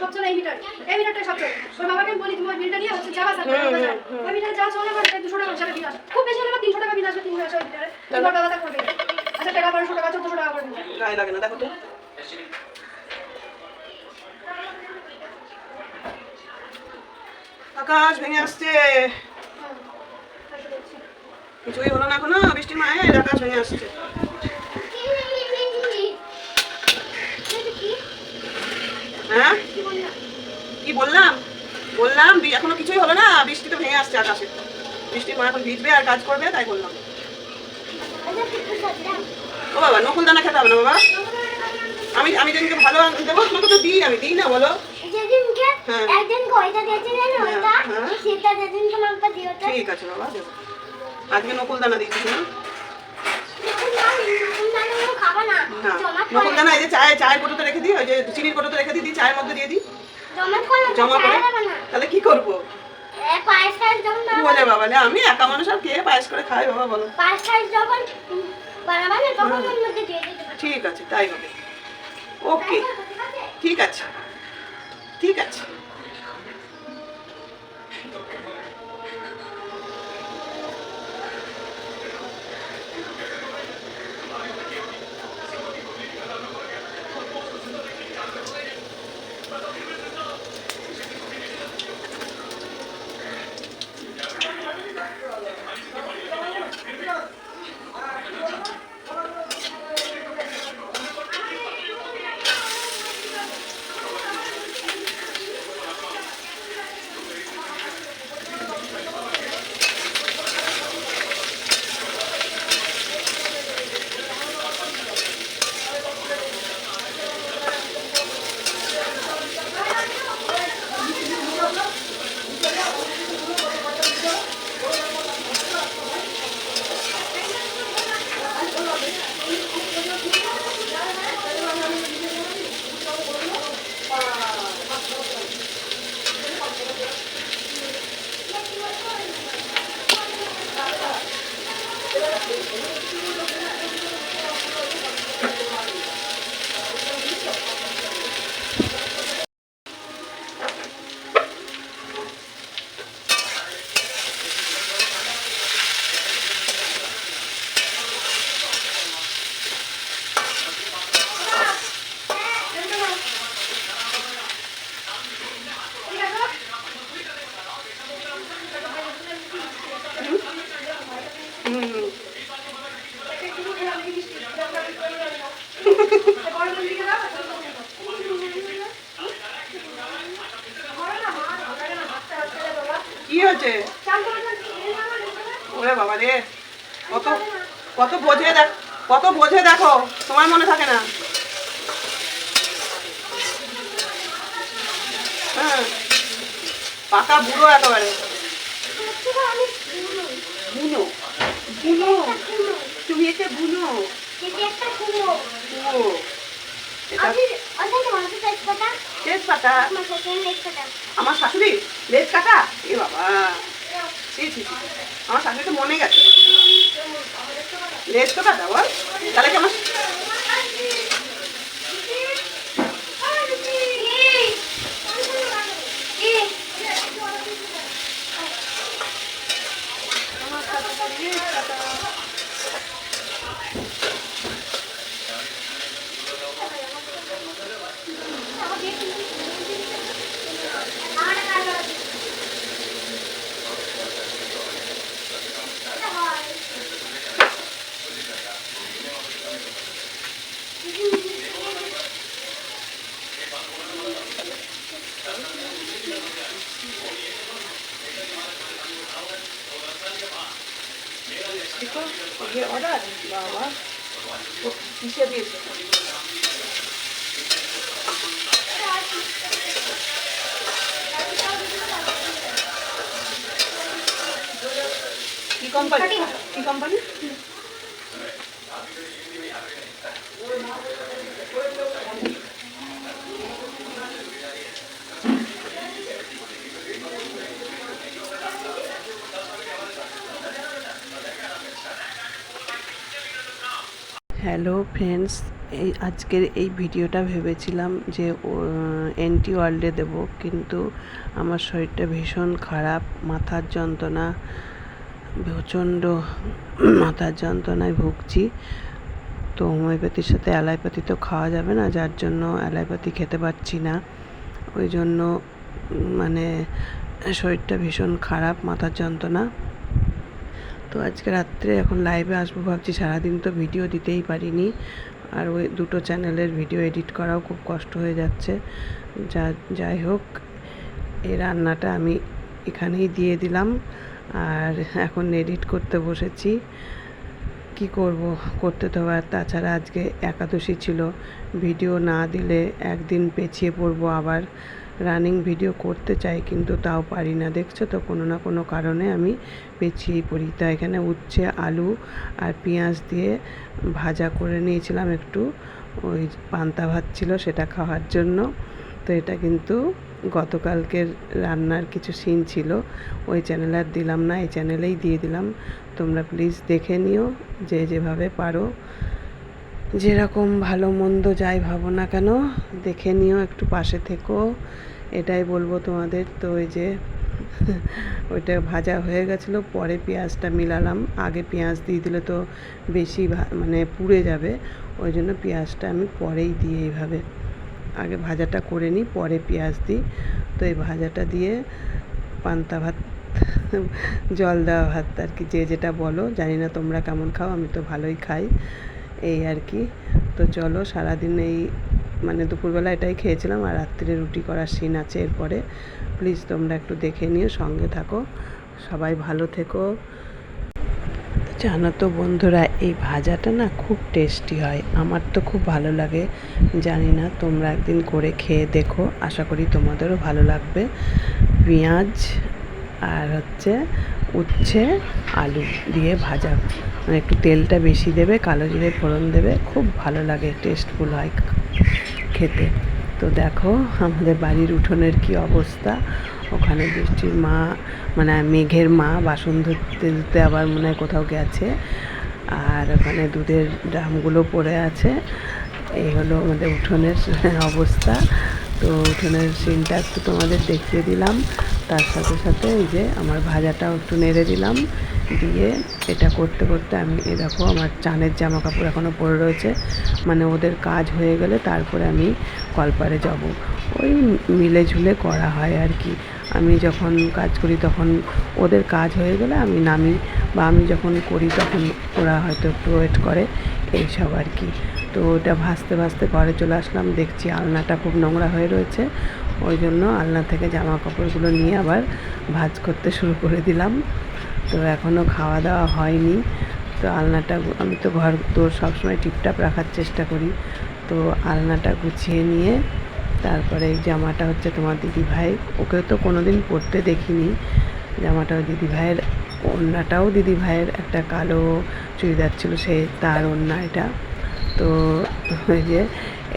সব চলে এই মিটার এই মিটারটা সব চলে ওর বাবাকে বলি তুমি ওই বিলটা নিয়ে হচ্ছে যাওয়া স্যার ওই মিটার যা চলে আমার দুশো টাকা হিসাবে বিল খুব বেশি হলে আমার তিনশো টাকা বিল আসবে তিন মাসে ওই মিটারে করবে। আচ্ছা টাকা বারোশো টাকা চোদ্দশো টাকা করে দিবে। গায়ে লাগে না দেখো তো। আকাশ ভেঙে আসছে। কিছুই হলো না এখনও বৃষ্টির মায়ের আকাশ ভেঙে আসছে। হ্যাঁ? কি বললাম? বললাম এখনও কিছুই হলো না। বৃষ্টি তো ভেঙে আসছে আকাশে। বৃষ্টির মা এখন ভিজবে আর কাজ করবে তাই বললাম। ও বাবা নকুল দানা খেতে হবে না বাবা? আমি আমি যেদিনকে ভালো দেবো তোমাকে তো দিই আমি দিই না বলো? হ্যাঁ। হ্যাঁ, হ্যাঁ। ঠিক আছে বাবা দেবো। আজকে নকুল দানা দিচ্ছি না খাব না না এই যে চায় চায়ের কোটোতে রেখে দিই ওই যে চিনির কোটোতে রেখে দিই দিই চায়ের মধ্যে দিয়ে দিই। জমা করে তাহলে কি করব? বলে বাবা আমি একা মানুষ আর কে পায়েস করে খাই বাবা বলো? হবে। ঠিক আছে তাই হবে। ওকে ঠিক আছে ঠিক আছে। হ্যাঁ। পাকা বুড়ো একেবারে। বুনো। বুনো। তুমি এতে বুনো। আমার শাশুড়ি লেজ কাটা এ বাবা। আমার শাশুড়ি তো মনে গেছে। লেজ কাটা বল তাহলে কি আমার কি কোম্পানি কি কোম্পানি হ্যালো ফ্রেন্ডস এই আজকের এই ভিডিওটা ভেবেছিলাম যে এনটি ওয়ার্ল্ডে দেব কিন্তু আমার শরীরটা ভীষণ খারাপ মাথার যন্ত্রণা প্রচণ্ড মাথার যন্ত্রণায় ভুগছি। তো হোমিওপ্যাথির সাথে অ্যালোপ্যাথি তো খাওয়া যাবে না, যার জন্য অ্যালোপ্যাথি খেতে পারছি না। ওই জন্য মানে শরীরটা ভীষণ খারাপ, মাথার যন্ত্রণা। তো আজকে রাত্রে এখন লাইভে আসব ভাবছি, সারাদিন তো ভিডিও দিতেই পারিনি। আর ওই দুটো চ্যানেলের ভিডিও এডিট করাও খুব কষ্ট হয়ে যাচ্ছে। যা, যাই হোক, এই রান্নাটা আমি এখানেই দিয়ে দিলাম। আর এখন এডিট করতে বসেছি। কি করব? করতে তো আর তাছাড়া আজকে একাদশী ছিল। ভিডিও না দিলে একদিন পেছিয়ে পড়ব আবার। রানিং ভিডিও করতে চাই কিন্তু তাও পারি না। দেখছ তো, কোনো না কোনো কারণে আমি পেছিয়ে পড়ি। তা এখানে উচ্ছে, আলু আর পেঁয়াজ দিয়ে ভাজা করে নিয়েছিলাম একটু। ওই পান্তা ভাত ছিল সেটা খাওয়ার জন্য। তো এটা কিন্তু গতকালকের রান্নার কিছু সিন ছিল, ওই চ্যানেলে আর দিলাম না, এই চ্যানেলেই দিয়ে দিলাম। তোমরা প্লিজ দেখে নিও, যে যেভাবে পারো। যেরকম ভালো মন্দ যাই ভাবো না কেন, দেখে নিও, একটু পাশে থেকো। এটাই বলব তোমাদের, তো ওই যে ওইটা ভাজা হয়ে গেছিল, পরে পেঁয়াজটা মিলালাম। আগে পেঁয়াজ দিয়ে দিলে তো বেশি মানে পুড়ে যাবে, ওই জন্য পেঁয়াজটা আমি পরেই দিই এইভাবে। আগে ভাজাটা করে নিই, পরে পেঁয়াজ দিই। তো এই ভাজাটা দিয়ে পান্তা ভাত, জল দেওয়া ভাত আর কি, যে যেটা বলো। জানি না তোমরা কেমন খাও, আমি তো ভালোই খাই, এই আর কি। তো চলো, সারাদিন এই মানে দুপুরবেলা এটাই খেয়েছিলাম আর রাত্রে রুটি করার সিন আছে এরপরে। প্লিজ তোমরা একটু দেখে নিও, সঙ্গে থাকো। সবাই ভালো থেকো। জানো তো বন্ধুরা, এই ভাজাটা না খুব টেস্টি হয়। আমার তো খুব ভালো লাগে। জানি না, তোমরা একদিন করে খেয়ে দেখো। আশা করি তোমাদেরও ভালো লাগবে। পেঁয়াজ আর হচ্ছে উচ্ছে, আলু দিয়ে ভাজা। মানে একটু তেলটা বেশি দেবে, কালো জিরে ফোড়ন দেবে। খুব ভালো লাগে টেস্টফুল হয় খেতে। তো দেখো, আমাদের বাড়ির উঠোনের কি অবস্থা। ওখানে বৃষ্টির মা মানে মেঘের মা, বাসন ধুতে ধুতে আবার মনে হয় কোথাও গেছে। আর ওখানে দুধের ড্রামগুলো পড়ে আছে। এই হলো আমাদের উঠোনের অবস্থা। তো উঠোনের সিনটা একটু তোমাদের দেখিয়ে দিলাম। তার সাথে সাথে এই যে আমার ভাজাটাও একটু নেড়ে দিলাম। দিয়ে এটা করতে করতে আমি এ দেখো আমার চানের জামা কাপড় এখনও পরে রয়েছে। মানে ওদের কাজ হয়ে গেলে তারপরে আমি কলপারে যাব। ওই মিলে ঝুলে করা হয় আর কি। আমি যখন কাজ করি তখন ওদের কাজ হয়ে গেলে আমি নামি বা আমি যখন করি তখন ওরা হয়তো একটু ওয়েট করে এইসব আর কি। তো ওটা ভাসতে ভাসতে ঘরে চলে আসলাম, দেখছি আলনাটা খুব নোংরা হয়ে রয়েছে। ওই জন্য আলনা থেকে জামা কাপড়গুলো নিয়ে আবার ভাজ করতে শুরু করে দিলাম। তো এখনও খাওয়া দাওয়া হয়নি। তো আলনাটা আমি তো ঘর, তোর সবসময় টিপটাপ রাখার চেষ্টা করি। তো আলনাটা গুছিয়ে নিয়ে তারপরে এই জামাটা হচ্ছে তোমার দিদি ভাই। ওকে তো কোনো দিন পরতে দেখিনি। জামাটা ওই দিদি ভাইয়ের, ওড়নাটাও দিদি ভাইয়ের একটা কালো চুড়িদার ছিল, সে তার ওড়না এটা। তো ওই যে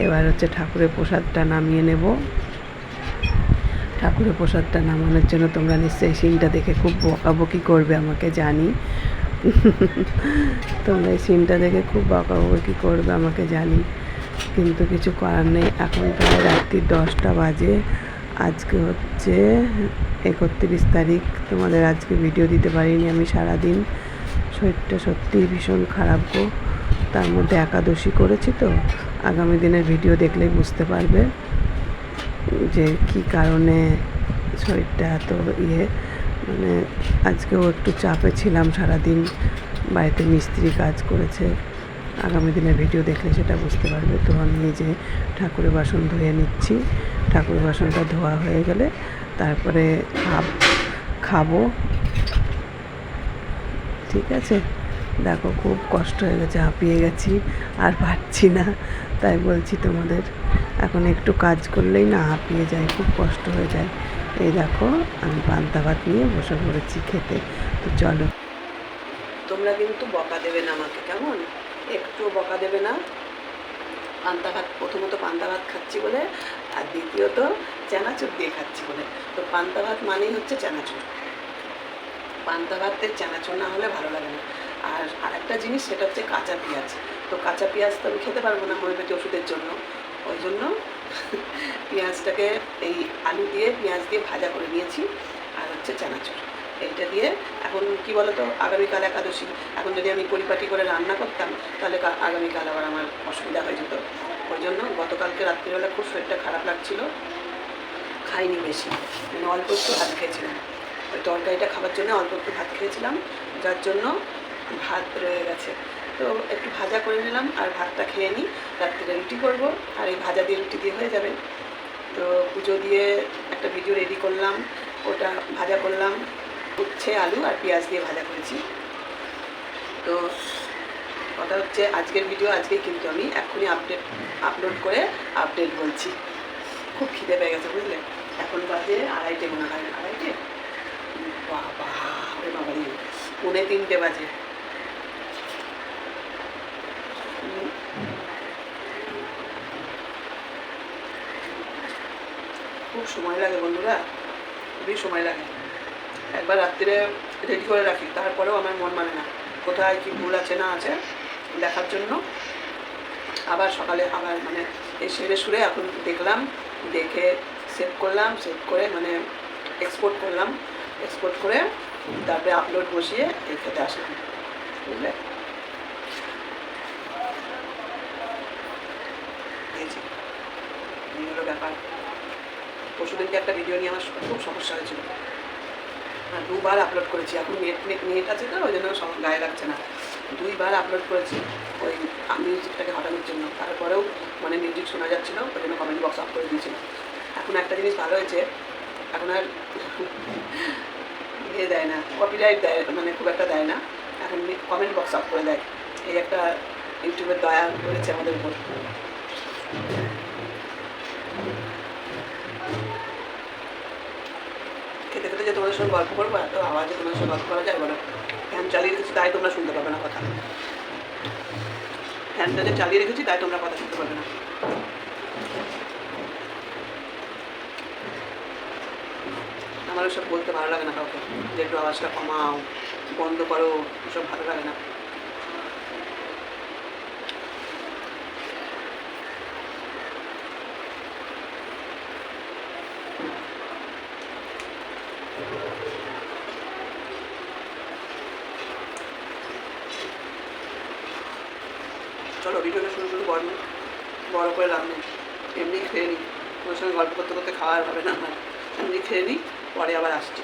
এবার হচ্ছে ঠাকুরের প্রসাদটা নামিয়ে নেব। ঠাকুরের প্রসাদটা নামানোর জন্য তোমরা নিশ্চয়ই সিনটা দেখে খুব বকাবকি করবে আমাকে, জানি। তোমরা এই সিনটা দেখে খুব বকাবকি করবে আমাকে, জানি। কিন্তু কিছু করার নেই। এখন প্রায় রাত্রি দশটা বাজে। আজকে হচ্ছে একত্রিশ তারিখ। তোমাদের আজকে ভিডিও দিতে পারিনি আমি সারাদিন। শরীরটা সত্যিই ভীষণ খারাপ গো। তার মধ্যে একাদশী করেছি তো। আগামী দিনের ভিডিও দেখলেই বুঝতে পারবে যে কি কারণে শরীরটা এত ইয়ে। মানে আজকেও একটু চাপে ছিলাম সারাদিন। বাড়িতে মিস্ত্রি কাজ করেছে। আগামী দিনের ভিডিও দেখলে সেটা বুঝতে পারবে। তো আমি নিজে ঠাকুরের বাসন ধুয়ে নিচ্ছি। ঠাকুরের বাসনটা ধোয়া হয়ে গেলে তারপরে খাব, খাব। ঠিক আছে? দেখো খুব কষ্ট হয়ে গেছে, হাঁপিয়ে গেছি, আর পারছি না। তাই বলছি তোমাদের, এখন একটু কাজ করলেই না হাঁপিয়ে যায়, খুব কষ্ট হয়ে যায়। এই দেখো, আমি পান্তা ভাত নিয়ে বসে পড়েছি খেতে। তো চলো। তোমরা কিন্তু বকা দেবে না আমাকে, কেমন? একটু বকা দেবে না। পান্তা ভাত, প্রথমত পান্তা ভাত খাচ্ছি বলে, আর দ্বিতীয়ত চানাচুর দিয়ে খাচ্ছি বলে। তো পান্তা ভাত মানেই হচ্ছে চানাচুর। পান্তা ভাতের চানাচুর না হলে ভালো লাগে না। আর আরেকটা জিনিস, সেটা হচ্ছে কাঁচা পেঁয়াজ। তো কাঁচা পেঁয়াজ তো আমি খেতে পারব না হোমিওপ্যাথি ওষুধের জন্য। ওই জন্য পেঁয়াজটাকে, এই আলু দিয়ে, পেঁয়াজ দিয়ে ভাজা করে নিয়েছি, আর হচ্ছে চানাচুর। এইটা দিয়ে এখন কি বলতো, আগামীকাল একাদশী। এখন যদি আমি পরিপাটি করে রান্না করতাম, তাহলে আগামীকাল আবার আমার অসুবিধা হয়ে যেত। ওই জন্য গতকালকে রাত্রিবেলা খুব শরীরটা খারাপ লাগছিল। খাইনি বেশি। মানে অল্প একটু ভাত খেয়েছিলাম। ওই তরকারিটা খাবার জন্য অল্প একটু ভাত খেয়েছিলাম, যার জন্য ভাত রয়ে গেছে। তো একটু ভাজা করে নিলাম আর ভাতটা খেয়ে নিই। রাত্রিরে রুটি করব আর এই ভাজা দিয়ে রুটি দিয়ে হয়ে যাবে। তো পুজো দিয়ে একটা ভিডিও রেডি করলাম, ওটা ভাজা করলাম। উচ্ছে, আলু আর পেঁয়াজ দিয়ে ভাজা করেছি। তো কথা হচ্ছে, আজকের ভিডিও আজকেই কিন্তু আমি এক্ষুনি আপডেট আপলোড করে আপডেট বলছি। খুব খিদে পেয়ে গেছে, বুঝলে? এখন বাজে আড়াইটে, মনে হয় আড়াইটে? বাবা বাবা পৌনে তিনটে বাজে। খুব সময় লাগে বন্ধুরা, খুবই সময় লাগে। একবার রাত্রিরে রেডি করে রাখি, তারপরেও আমার মন মানে না। কোথায় কি ভুল আছে, না আছে, দেখার জন্য। আবার সকালে আবার মানে এই সেরে সুরে এখন দেখলাম, দেখে সেভ করলাম সেভ করে মানে এক্সপোর্ট করলাম। এক্সপোর্ট করে তারপরে আপলোড বসিয়ে এই খেতে আসলাম, বুঝলে? এই হলো ব্যাপার। পরশুদিনকে একটা ভিডিও নিয়ে আমার খুব সমস্যা হয়েছিল। আর দুবার আপলোড করেছি। এখন নেট নেট আছে তো, ওই জন্য সব গায়ে লাগছে না। দুইবার আপলোড করেছি ওই মিউজিকটাকে হটানোর জন্য। তারপরেও মানে মিউজিক শোনা যাচ্ছিল, ওই জন্য কমেন্ট বক্স অফ করে দিয়েছিল। এখন একটা জিনিস ভালো হয়েছে, এখন আর ইয়ে দেয় না কপিরাইট দেয় মানে খুব একটা দেয় না। এখন কমেন্ট বক্স অফ করে দেয়। এই একটা ইউটিউবের দয়া করেছে আমাদের উপর। যে তোমাদের সঙ্গে গল্প করব, এত আওয়াজে তোমাদের সঙ্গে গল্প করা যায় বলো। ফ্যান চালিয়ে রেখেছি, তাই তোমরা শুনতে পাবে না কথা। ফ্যানটা যে চালিয়ে রেখেছি, তাই তোমরা কথা শুনতে পাবে না। আমার ওসব বলতে ভালো লাগে না কাউকে। যে একটু আওয়াজটা কমাও, বন্ধ করো, ওসব ভালো লাগে না। বড় বড় করে লাভ নেই। এমনি খেয়ে নিই ওর সঙ্গে গল্প করতে করতে খাওয়ার হবে না আমার। এমনি খেয়ে নিই পরে আবার আসছি।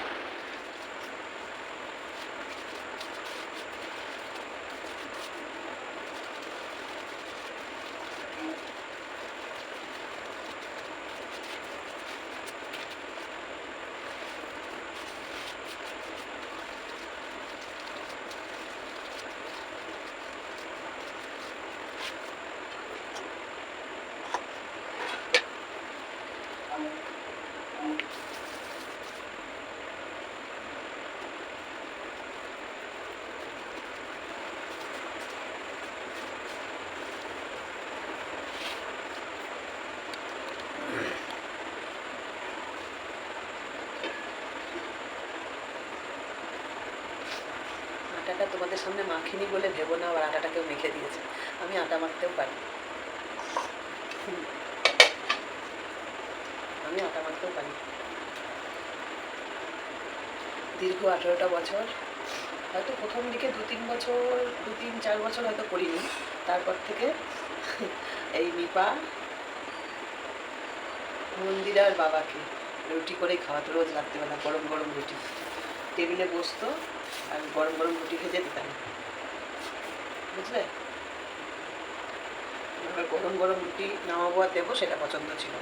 তোমাদের সামনে মাখিনি বলে ভেবো না, আবার আটাটাকেও মেখে দিয়েছে। আমি আটা মাখতেও পারি। আমি আটা মাখতেও পারি। দীর্ঘ আঠেরোটা বছর। হয়তো প্রথম দিকে দু তিন বছর, দু তিন চার বছর হয়তো করিনি। তারপর থেকে এই নিপা মন্দিরার বাবাকে রুটি করে খাওয়াতো রোজ রাত্রিবেলা, গরম গরম রুটি। টেবিলে বসতো আর গরম গরম রুটি ভেজে দিতাম। বুঝলে? এবার গরম গরম রুটি নামাবো আর দেবো, সেটা পছন্দ ছিল।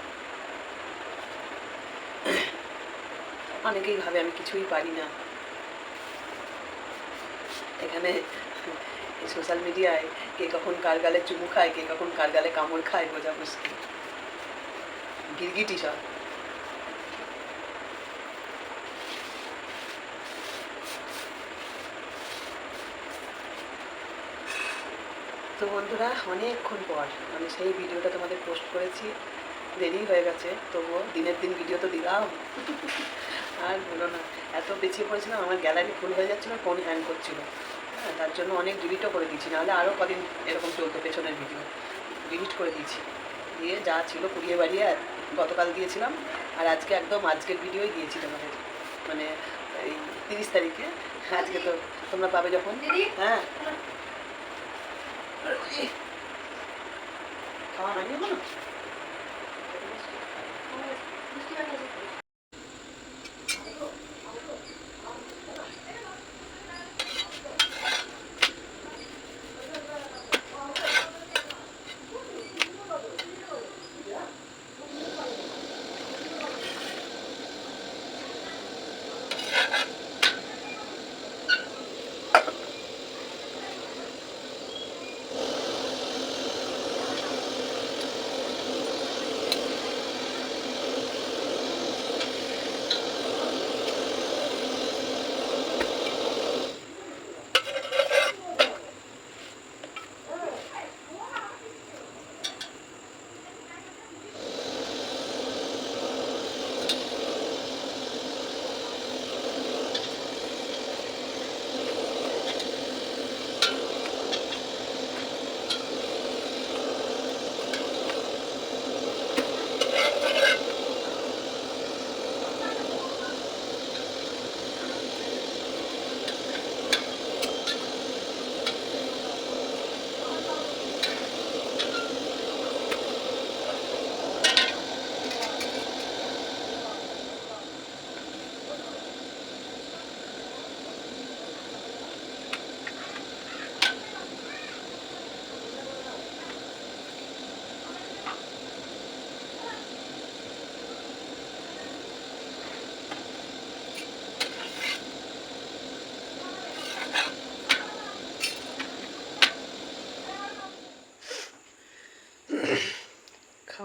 অনেকেই ভাবে আমি কিছুই পারি না। এখানে সোশ্যাল মিডিয়ায় কে কখন কার গালে চুমু খায়, কে কখন কার গালে কামড় খায়, বোঝা মুশকিল। গিরগিটি সব। তো বন্ধুরা অনেকক্ষণ পর আমি সেই ভিডিওটা তোমাদের পোস্ট করেছি। দেরি হয়ে গেছে তবুও দিনের দিন ভিডিও তো দিলাম। আর বলো না এত পিছিয়ে পড়েছিলাম আমার গ্যালারি ফুল হয়ে যাচ্ছিল ফোন হ্যাং করছিল। হ্যাঁ, তার জন্য অনেক ডিলিটও করে দিয়েছি নাহলে আরও কদিন এরকম চলতো পেছনের ভিডিও ডিলিট করে দিয়েছি। দিয়ে যা ছিল কুড়িয়ে বাড়িয়ে গতকাল দিয়েছিলাম আর আজকে একদম আজকের ভিডিওই দিয়েছি তোমাদের। মানে এই তিরিশ তারিখে। আজকে তো তোমরা পাবে যখন। হ্যাঁ। এই, খাওয়া হয়নি এখনও মিষ্টি বানিয়েছি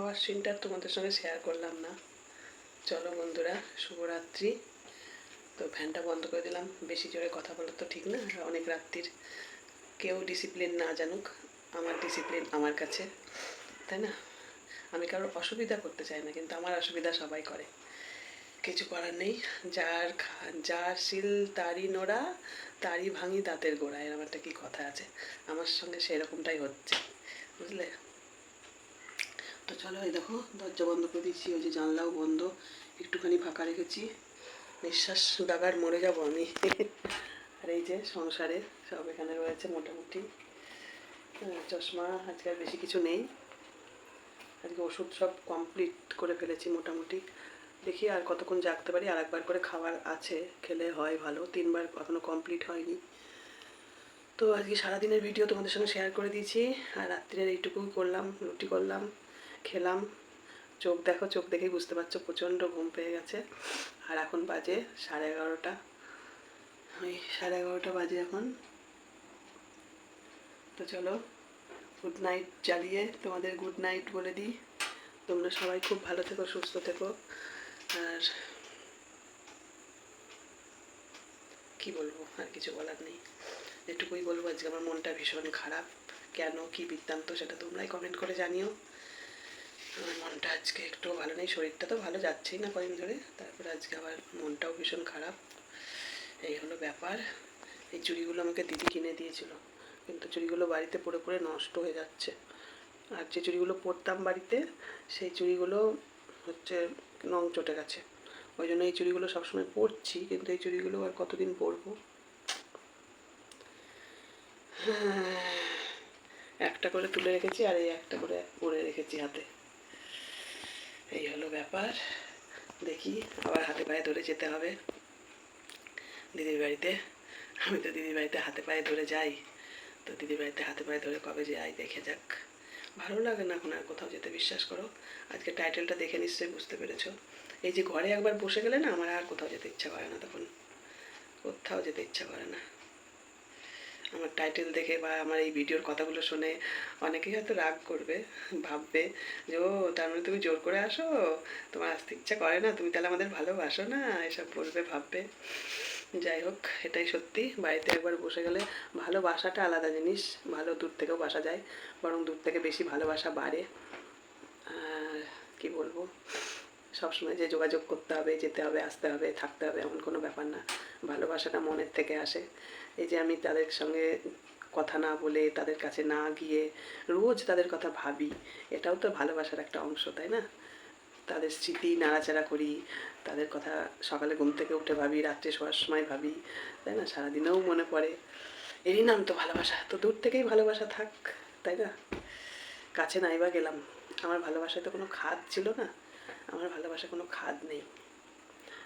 খাওয়ার সিনটা তোমাদের সঙ্গে শেয়ার করলাম না। চলো বন্ধুরা, শুভরাত্রি। তো ফ্যানটা বন্ধ করে দিলাম। বেশি জোরে কথা বলা তো ঠিক না, অনেক রাত্রির। কেউ ডিসিপ্লিন না জানুক, আমার ডিসিপ্লিন আমার কাছে, তাই না? আমি কারোর অসুবিধা করতে চাই না, কিন্তু আমার অসুবিধা সবাই করে। কিছু করার নেই, যার যার শিল, তারই নোড়া, তারই ভাঙি দাঁতের গোড়া এরকম একটা কি কথা আছে? আমার সঙ্গে সেরকমটাই হচ্ছে, বুঝলে? তো চলো, এই দেখো, দরজা বন্ধ করে দিচ্ছি, ওই যে জানলাও বন্ধ। একটুখানি ফাঁকা রেখেছি। নিঃশ্বাস দাগার মরে যাব আমি। আর এই যে সংসারে সব এখানে রয়েছে মোটামুটি। চশমা, আজকে আর বেশি কিছু নেই। আজকে ওষুধ সব কমপ্লিট করে ফেলেছি মোটামুটি। দেখি আর কতক্ষণ জাগতে পারি, আর একবার করে খাবার আছে, খেলে হয় ভালো। তিনবার এখনও কমপ্লিট হয়নি। তো আজকে সারাদিনের ভিডিও তোমাদের সঙ্গে শেয়ার করে দিয়েছি। আর রাত্রির এইটুকুই করলাম, রুটি করলাম। খেলাম। চোখ দেখো, চোখ দেখেই বুঝতে পারছ প্রচণ্ড ঘুম পেয়ে গেছে। আর এখন বাজে সাড়ে এগারোটা। ওই সাড়ে এগারোটা বাজে এখন। তো চলো গুড নাইট চালিয়ে তোমাদের গুড নাইট বলে দিই। তোমরা সবাই খুব ভালো থেকো, সুস্থ থেকো। আর কি বলব, আর কিছু বলার নেই। এটুকুই বলব, আজকে আমার মনটা ভীষণ খারাপ। কেন, কি বৃত্তান্ত, সেটা তোমরাই কমেন্ট করে জানিও। আমার মনটা আজকে একটু ভালো নেই, শরীরটা তো ভালো যাচ্ছেই না কদিন ধরে। তারপরে আজকে আবার মনটাও ভীষণ খারাপ। এই হলো ব্যাপার। এই চুড়িগুলো আমাকে দিদি কিনে দিয়েছিল। কিন্তু চুড়িগুলো বাড়িতে পড়ে পড়ে নষ্ট হয়ে যাচ্ছে। আর যে চুড়িগুলো পরতাম বাড়িতে, সেই চুড়িগুলো হচ্ছে নং চটে গেছে। ওই জন্য এই চুড়িগুলো সবসময় পরছি, কিন্তু এই চুড়িগুলো আর কতদিন পরবো? একটা করে তুলে রেখেছি আর এই একটা করে পরে রেখেছি হাতে। এই হলো ব্যাপার। দেখি আবার হাতে পায়ে ধরে যেতে হবে। দিদির বাড়িতে, আমি তো দিদির বাড়িতে হাতে পায়ে ধরে যাই। তো দিদির বাড়িতে হাতে পায়ে ধরে কবে যাই দেখে যাক। ভালো লাগে না এখন আর কোথাও যেতে, বিশ্বাস করো। আজকে টাইটেলটা দেখে নিশ্চয়ই বুঝতে পেরেছ। এই যে ঘরে একবার বসে গেলে না আমার আর কোথাও যেতে ইচ্ছা করে না তখন। কোথাও যেতে ইচ্ছা করে না। আমার টাইটেল দেখে বা আমার এই ভিডিওর কথাগুলো শুনে অনেকেই হয়তো রাগ করবে, ভাববে যে, ও, তার মানে তুমি জোর করে আসো? তোমার আসতে ইচ্ছা করে না? তুমি তাহলে আমাদের ভালোবাসো না? এসব বলবে ভাববে। যাই হোক, এটাই সত্যি। বাড়িতে একবার বসে গেলে ভালোবাসাটা আলাদা জিনিস। ভালো দূর থেকেও বাসা যায়, বরং দূর থেকে বেশি ভালোবাসা বাড়ে। আর কি বলব? সবসময় যে যোগাযোগ করতে হবে, যেতে হবে, আসতে হবে, থাকতে হবে, এমন কোনো ব্যাপার না। ভালোবাসাটা মনের থেকে আসে। এই যে আমি তাদের সঙ্গে কথা না বলে, তাদের কাছে না গিয়ে রোজ তাদের কথা ভাবি, এটাও তো ভালোবাসার একটা অংশ, তাই না? তাদের স্মৃতি নাড়াচাড়া করি, তাদের কথা সকালে ঘুম থেকে উঠে ভাবি, রাত্রে শোয়ার সময় ভাবি, তাই না? সারাদিনেও মনে পড়ে। এরই নাম তো ভালোবাসা, তো দূর থেকেই ভালোবাসা থাক, তাই না? কাছে নাই বা গেলাম, আমার ভালোবাসায় তো কোনো খাদ ছিল না, আমার ভালোবাসায় কোনো খাদ নেই।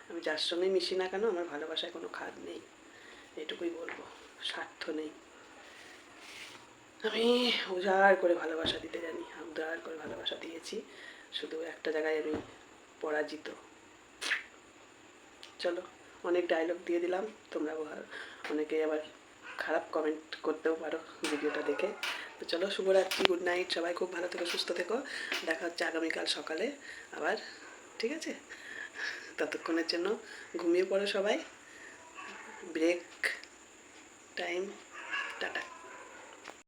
আমি যার সঙ্গে মিশি না কেন, আমার ভালোবাসায় কোনো খাদ নেই। এটুকুই বলব, স্বার্থ নেই। আমি উজাড় করে ভালোবাসা দিতে জানি উজাড় করে ভালোবাসা দিয়েছি, শুধু একটা জায়গায় আমি পরাজিত। চলো, অনেক ডায়লগ দিয়ে দিলাম, তোমরা অনেকেই আবার খারাপ কমেন্ট করতেও পারো ভিডিওটা দেখে। তো চলো, শুভরাত্রি গুড নাইট সবাই খুব ভালো থেকো, সুস্থ থেকো। দেখা হচ্ছে আগামীকাল সকালে আবার, ঠিক আছে? ততক্ষণের জন্য ঘুমিয়ে পড়ো সবাই। Break time tata